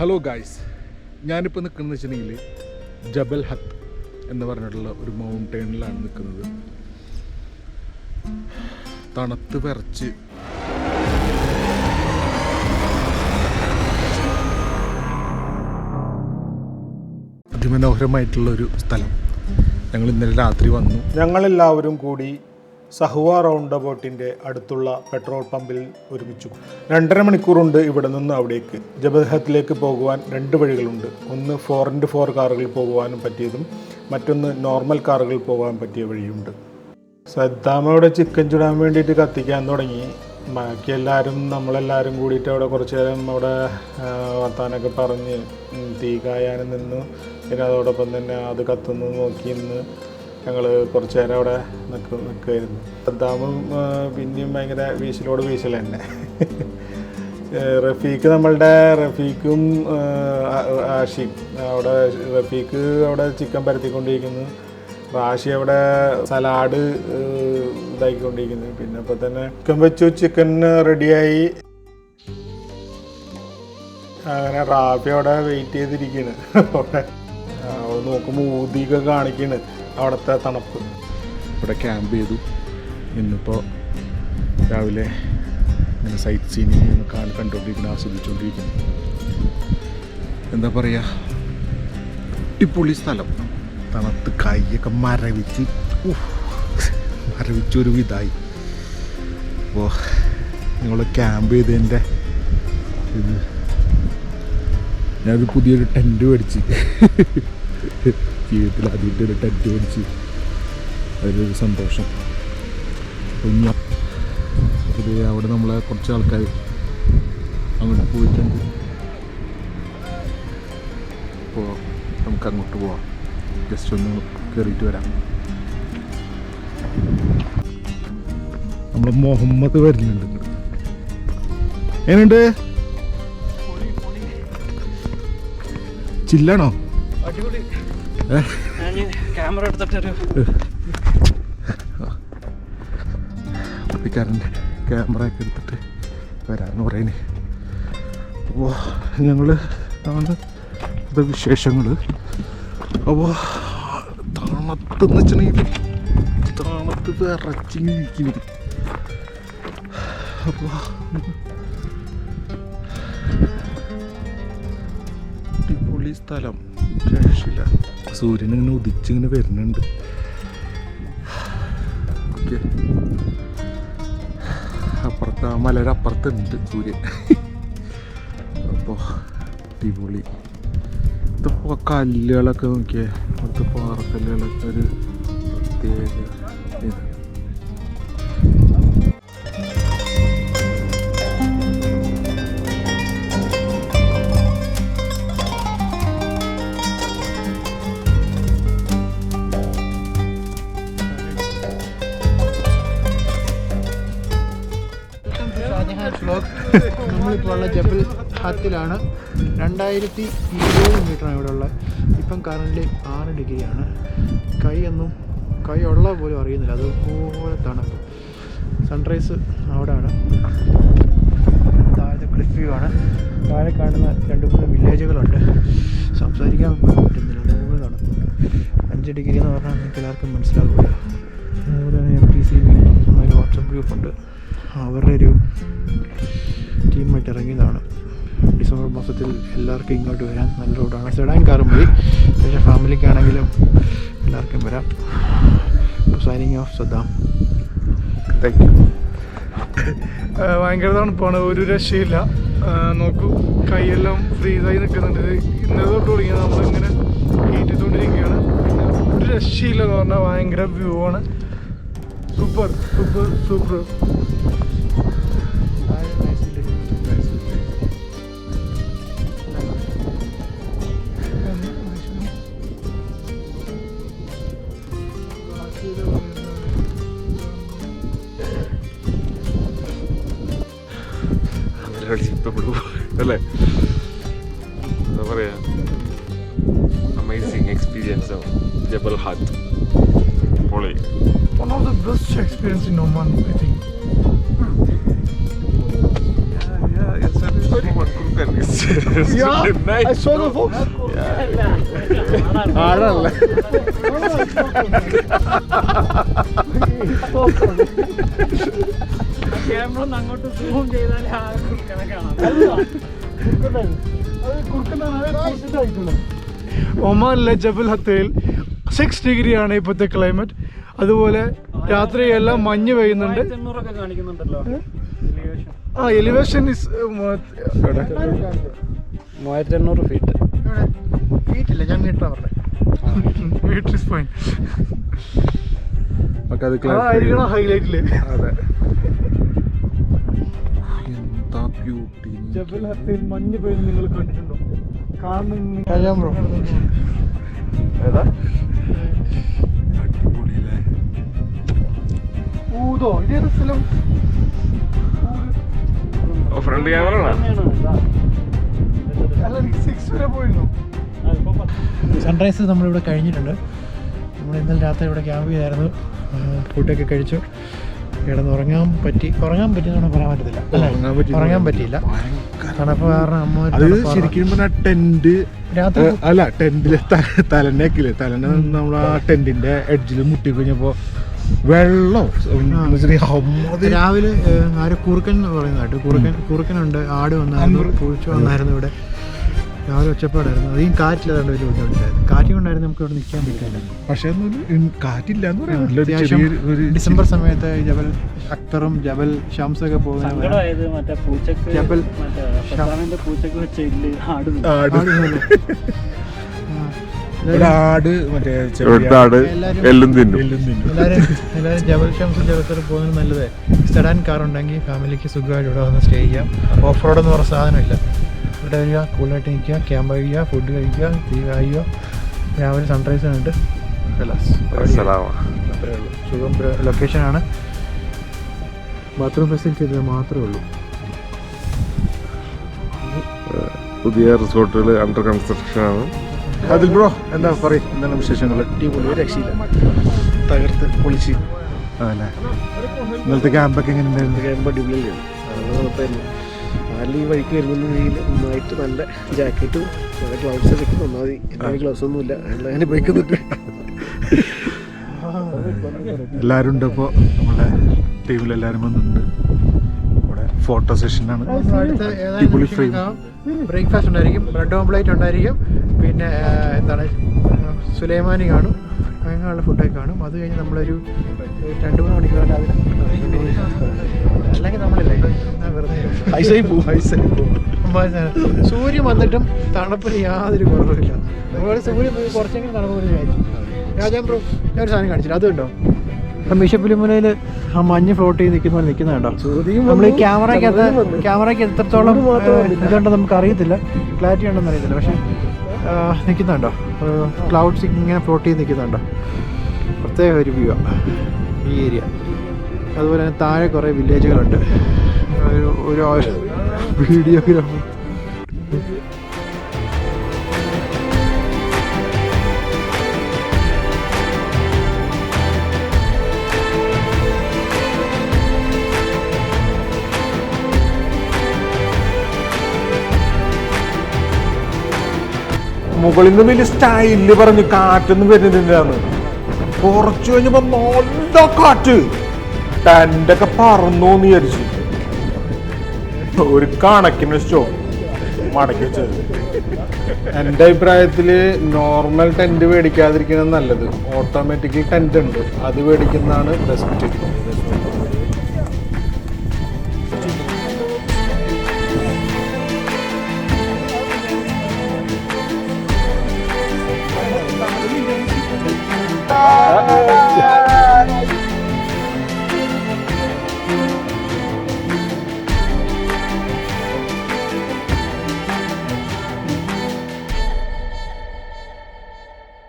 Hello guys ഞാനിപ്പോൾ നിൽക്കുന്നത് വെച്ചിട്ടുണ്ടെങ്കിൽ ജബൽ ഹത്ത് എന്ന് പറഞ്ഞിട്ടുള്ള ഒരു മൗണ്ടൈനിലാണ് നിൽക്കുന്നത്. തണുത്ത് വിറച്ച്. അതിമനോഹരമായിട്ടുള്ള ഒരു സ്ഥലം. ഞങ്ങൾ ഇന്നലെ രാത്രി വന്നു. ഞങ്ങളെല്ലാവരും കൂടി സഹുവ റൗണ്ട് അബൌട്ടിന്റെ അടുത്തുള്ള പെട്രോൾ പമ്പിൽ ഒരുമിച്ചു. രണ്ടര മണിക്കൂറുണ്ട് ഇവിടെ നിന്ന് അവിടേക്ക്. ജബൽഹത്തിലേക്ക് പോകുവാൻ രണ്ട് വഴികളുണ്ട്. ഒന്ന് ഫോർ ഇന്റു ഫോർ കാറുകളിൽ പോകുവാനും പറ്റിയതും മറ്റൊന്ന് നോർമൽ കാറുകൾ പോകാൻ പറ്റിയ വഴിയുണ്ട്. സദ്ദാമയുടെ ചിക്കൻ ചുടാൻ വേണ്ടിയിട്ട് കത്തിക്കാൻ തുടങ്ങി. ബാക്കി എല്ലാവരും നമ്മളെല്ലാവരും കൂടിയിട്ട് അവിടെ കുറച്ച് നേരം അവിടെ വർത്താനൊക്കെ പറഞ്ഞ് തീ കായാനും നിന്നു. പിന്നെ അതോടൊപ്പം തന്നെ അത് കത്തുന്നു നോക്കി നിന്ന് ഞങ്ങൾ കുറച്ച് നേരം അവിടെ നിൽക്ക് നിൽക്കുമായിരുന്നു സദ്ദാമും പിന്നെയും ഭയങ്കര വീശലോട് വീശൽ തന്നെ. റഫീഖ് നമ്മളുടെ റഫീഖും ആഷി അവിടെ റഫീഖ് അവിടെ ചിക്കൻ പരത്തിക്കൊണ്ടിരിക്കുന്നു. റാഷി അവിടെ സലാഡ് ഇതാക്കിക്കൊണ്ടിരിക്കുന്നു. പിന്നെ ഇപ്പം തന്നെ ചിക്കൻ വെച്ചു ചിക്കൻ റെഡിയായി. അങ്ങനെ റാഫി അവിടെ വെയിറ്റ് ചെയ്തിരിക്കുന്നു അവിടെ നോക്കുമ്പോൾ ഊതിയൊക്കെ കാണിക്കണ് അവിടുത്തെ തണുപ്പ്. ഇവിടെ ക്യാമ്പ് ചെയ്തു. ഇന്നിപ്പോൾ രാവിലെ ഇങ്ങനെ സൈറ്റ് സീനിങ് കാണി കണ്ടുകൊണ്ടിരിക്കുന്നു ആസ്വദിച്ചുകൊണ്ടിരിക്കുന്നു. എന്താ പറയുക അടിപൊളി സ്ഥലം. തണുത്ത് കൈയൊക്കെ മരവിച്ച് മരവിച്ചൊരു ഇതായി. അപ്പോൾ നിങ്ങൾ ക്യാമ്പ് ചെയ്തതിന്റെ ഇത് ഞാനൊരു പുതിയൊരു ടെന്റ് മേടിച്ച്. ജീവിതത്തിൽ അതിന്റെ ഒരു ടെന്റ് മേടിച്ച് അതിലൊരു സന്തോഷം. കുഞ്ഞ ഇത് അവിടെ നമ്മളെ കുറച്ച് ആൾക്കാർ അങ്ങോട്ട് പോയിട്ടുണ്ട്. അപ്പോൾ നമുക്ക് അങ്ങോട്ട് പോവാം. ജസ്റ്റ് ഒന്ന് കയറിയിട്ട് വരാം. നമ്മൾ മുഹമ്മദ് വരുന്നുണ്ട്. എങ്ങനെയുണ്ട് ചില്ലാണോ? ക്യാമറ എടുത്തിട്ടൊരു പുള്ളിക്കാരന്റെ ക്യാമറ ഒക്കെ എടുത്തിട്ട് വരാമെന്ന് പറയുന്നത് അപ്പോൾ ഞങ്ങൾ ആണ് ഇത് വിശേഷങ്ങൾ അപ്പോൾ തണുത്തെന്ന് വെച്ചിട്ടുണ്ടെങ്കിൽ തണുത്ത് വിറച്ച് ഇരിക്കുന്നത് അപ്പോൾ അടിപൊളി സ്ഥലം രക്ഷയില്ല. സൂര്യൻ ഇങ്ങനെ ഉദിച്ചിങ്ങനെ വരുന്നുണ്ട്. അപ്പുറത്ത് ആ മലയുടെ അപ്പുറത്തുണ്ട് സൂര്യൻ. അപ്പോൾ അടിപൊളി. ഇതിപ്പോൾ കല്ലുകളൊക്കെ നോക്കിയേ. ഇവിടുത്തെ പാറക്കല്ലുകളൊക്കെ ഒരു പ്രത്യേക ഇത്. ഉള്ള ജബൽ ഹത്തിലാണ്. രണ്ടായിരത്തി ഇരുപത് മീറ്ററാണ് ഇവിടെ ഉള്ളത് ഇപ്പം കറന്റ് ആറ് ഡിഗ്രിയാണ്. കൈയൊന്നും കൈ ഉള്ള പോലും അറിയുന്നില്ല. അതുപോലെ തണുപ്പ്. സൺറൈസ് അവിടെയാണ്. താഴത്തെ ക്ലിഫ് വ്യൂ ആണ്. താഴെ കാണുന്ന രണ്ട് മൂന്ന് വില്ലേജുകളുണ്ട് സംസാരിക്കാൻ പറ്റുന്നില്ല. അതുപോലെ തണുപ്പ്. അഞ്ച് ഡിഗ്രി എന്ന് പറഞ്ഞാൽ നിങ്ങൾക്ക് എല്ലാവർക്കും മനസ്സിലാവില്ല അതുപോലെ തന്നെ എം ടി സി ബി എന്നൊരു വാട്സപ്പ് ഗ്രൂപ്പുണ്ട് അവരുടെ ടീമായിട്ട് ഇറങ്ങിയതാണ് ഡിസംബർ മാസത്തിൽ എല്ലാവർക്കും ഇങ്ങോട്ട് വരാൻ നല്ല റോഡാണ് സെഡാൻ കാറും മതി പക്ഷേ ഫാമിലിക്കാണെങ്കിലും എല്ലാവർക്കും വരാം. Signing off Saddam. Thank you ഭയങ്കര തണുപ്പാണ്. ഒരു രക്ഷയില്ല. നോക്കൂ കൈയെല്ലാം ഫ്രീസായി നിൽക്കുന്നുണ്ട്. ഇന്നലെ തൊട്ട് തുടങ്ങിയത് നമ്മളിങ്ങനെ ഹീറ്റ് ചെയ്തുകൊണ്ടിരിക്കുകയാണ് ഒരു രക്ഷയില്ല എന്ന് പറഞ്ഞാൽ ഭയങ്കര വ്യൂ ആണ്. Super super super experience Jebel Hatta പൊളി One of the best experience in Oman, I think. Yeah, yeah, it's a ആഴല്ല ക്യാമറ അങ്ങോട്ട് സൂം ചെയ്താൽ ആ കുറുക്കനെ കാണാം ഒമാനിലെ ജബൽ ഹത്തയിൽ സിക്സ് ഡിഗ്രിയാണ് ഇപ്പോഴത്തെ ക്ലൈമറ്റ് അതുപോലെ രാത്രിയെല്ലാം മഞ്ഞ് പെയ്യുന്നുണ്ട്. എണ്ണൂറൊക്കെ കാണിക്കുന്നുണ്ടല്ലോ. എലിവേഷൻ ആ എലിവേഷൻ ഇസ് മൂവായിരത്തി എണ്ണൂറ് ഫീറ്റ് വീട്ടില്ല ഞാൻ വീട്ടിലാണ് പറഞ്ഞത് മീറ്റർ ഇസ് ഫൈൻ ഒക്കെ അത് അതായിരിക്കണം ഹൈലൈറ്റിൽ അതെ. ജബൽ ഹത്തയിൽ മഞ്ഞ് പെയ്യുന്നത് നിങ്ങൾ കണ്ടിട്ടുണ്ടോ? കാണുന്ന രാജാ ബ്രോ. അടിപൊളിയല്ലേ? ഊതോ? ഇതേത് സ്ഥലം? ഫ്രണ്ട് ക്യാമറ അല്ല സിക്സ് വരെ പോയിരുന്നു. സൺറൈസ് നമ്മളിവിടെ കഴിഞ്ഞിട്ടുണ്ട്. നമ്മൾ ഇന്നലെ രാത്രി ഇവിടെ ക്യാമ്പ് ചെയ്തായിരുന്നു. ഫുഡൊക്കെ കഴിച്ചു. കിടന്ന് ഉറങ്ങാൻ പറ്റി ഉറങ്ങാൻ പറ്റിയെന്നാണ് പറയാൻ പറ്റത്തില്ല? ഉറങ്ങാൻ പറ്റിയില്ല. തണുപ്പ് കാരണം അമ്മ അത് ശരിക്കും പറഞ്ഞാൽ ടെന്റ് രാത്രി അല്ല ടെന്റിൽ തലനേക്കില്ലേ? തലനെ നമ്മൾ ആ ടെന്റിന്റെ എഡ്ജിൽ മുട്ടി കഴിഞ്ഞപ്പോ വെള്ളം. രാവിലെ ആരെ ആര്? കുറുക്കൻ എന്ന് പറയുന്നതായിട്ട്. കുറുക്കൻ കുറുക്കനുണ്ട് ആട് വന്നായിരുന്നു കുഴിച്ചു വന്നായിരുന്നു ഇവിടെ. രാവിലെ ഒച്ചപ്പാടായിരുന്നു. അധികം കാറ്റില്ലാതെ വലിയ ബുദ്ധിമുട്ടായിരുന്നു കാറ്റ് കൊണ്ടായിരുന്നു നമുക്ക് ഇവിടെ നിൽക്കാൻ പറ്റില്ല പക്ഷേ കാറ്റില്ല എന്ന് ചെറിയൊരു- ഡിസംബർ സമയത്ത് ജബൽ അക്തറും ജബൽ ഷംസൊക്കെ പോകുന്ന ജബൽ പൂച്ചക്ക് വെച്ച ഇല്ല് ആട് ആട് മറ്റേ എല്ലും തിന്നും. എല്ലാവരും ജബൽ ഷംസും പോകുന്നത് നല്ലത്. സെഡാൻ കാർ ഉണ്ടെങ്കിൽ ഫാമിലിക്ക് സുഖമായിട്ട് ഇവിടെ വന്ന് സ്റ്റേ ചെയ്യാം. ഓഫ് റോഡ് എന്ന് പറഞ്ഞ സാധനമില്ല. ഇവിടെ വരിക കൂളായിട്ട് നിൽക്കുക ക്യാമ്പ് കഴിക്കുക ഫുഡ് കഴിക്കുക തീ കഴിക്കുക. രാവിലെ സൺറൈസ് കണ്ട് റിലാക്സ് അസ്സലാമ അത്രേ ഉള്ളൂ. സുഖം ലൊക്കേഷനാണ് ബാത്റൂം ഫെസിലിറ്റി ഇത് മാത്രമേ ഉള്ളൂ. പുതിയ റിസോർട്ടുകൾ അണ്ടർ കൺസ്ട്രക്ഷൻ ആണ്. അതിൽ ബ്രോ എന്താ പറയും? എന്താണ് വിശേഷങ്ങൾ അടിപൊളി രക്ഷയില്ല. തകർത്ത് പൊളിച്ച്. അതല്ലേ ഇന്നലത്തെ ക്യാമ്പൊക്കെ എങ്ങനെ ഉണ്ടായിരുന്നു? ക്യാമ്പ് അടിപൊളിയാണ് ആരിൽ ഈ വഴിക്ക് വരുന്നുണ്ടെങ്കിൽ നന്നായിട്ട് നല്ല ജാക്കറ്റും നല്ല ഗ്ലൗസ് ഒക്കെ നന്നായി. എന്റെ ഗ്ലൗസ് ഒന്നുമില്ല. എല്ലാം ഞാൻ ഉപയോഗിക്കുന്നുണ്ട് എല്ലാവരും ഉണ്ട് ഇപ്പോൾ നമ്മുടെ ടീമിൽ എല്ലാവരും വന്നിട്ടുണ്ട്. ഫോട്ടോ സെഷനാണ്. അടിപൊളി ഫ്രെയിം ബ്രേക്ക്ഫാസ്റ്റ് ഉണ്ടായിരിക്കും. ബ്രെഡ് ഓംപ്ലേറ്റ് ഉണ്ടായിരിക്കും. പിന്നെ എന്താണ് സുലൈമാനി കാണും. അങ്ങനെയുള്ള ഫുഡൊക്കെ കാണും. അത് കഴിഞ്ഞ് നമ്മളൊരു രണ്ട് മൂന്ന് മണിക്കൂർ അതിന് അല്ലെങ്കിൽ നമ്മളില്ലേ? പൈസയും പോവും പൈസയും പോവും സംഭവം സൂര്യൻ വന്നിട്ടും തണുപ്പിന് യാതൊരു കുറവില്ല അതുപോലെ സൂര്യൻ കുറച്ചെങ്കിലും തണുപ്പ് വിചാരിച്ചു ബ്രോ ഞാൻ ഒരു സാധനം കാണിച്ചില്ല. അതുണ്ടോ ബിഷപ്പിലിമുലയിൽ ആ മഞ്ഞ് ഫ്ലോട്ട് ചെയ്ത് നിൽക്കുന്ന പോലെ നിൽക്കുന്ന കേട്ടോ നമ്മൾ ഈ ക്യാമറയ്ക്കകത്ത് ക്യാമറയ്ക്ക് എത്രത്തോളം ഇതുണ്ടോ നമുക്ക് അറിയത്തില്ല. ക്ലാരിറ്റി ഉണ്ടെന്ന് അറിയത്തില്ല. പക്ഷേ നിൽക്കുന്നുണ്ടോ ക്ലൗഡ്സ് ഇങ്ങനെ ഫ്ലോട്ട് ചെയ്ത് നിൽക്കുന്നുണ്ടോ പ്രത്യേക ഒരു വ്യൂ ഈ ഏരിയ അതുപോലെ തന്നെ താഴെ കുറേ വില്ലേജുകളുണ്ട് ഒരു ഒരു വീഡിയോഗ്രാഫർ മുകളിൽ നിന്ന് വലിയ സ്റ്റൈലിൽ പറഞ്ഞു കാറ്റൊന്നും വരുന്നില്ലാന്ന്. കുറച്ചു കഴിഞ്ഞപ്പോ നല്ല കാറ്റ്. ടെന്റൊക്കെ പറന്നു വിചാരിച്ചു. ഒരു കണക്കിന് സ്റ്റോ മടക്കി വെച്ചത്. എന്റെ അഭിപ്രായത്തിൽ നോർമൽ ടെന്റ് മേടിക്കാതിരിക്കുന്നത് നല്ലത്. ഓട്ടോമാറ്റിക്കൽ ടെന്റ് ഉണ്ട്. അത് മേടിക്കുന്നതാണ് ബെസ്റ്റ് ครับ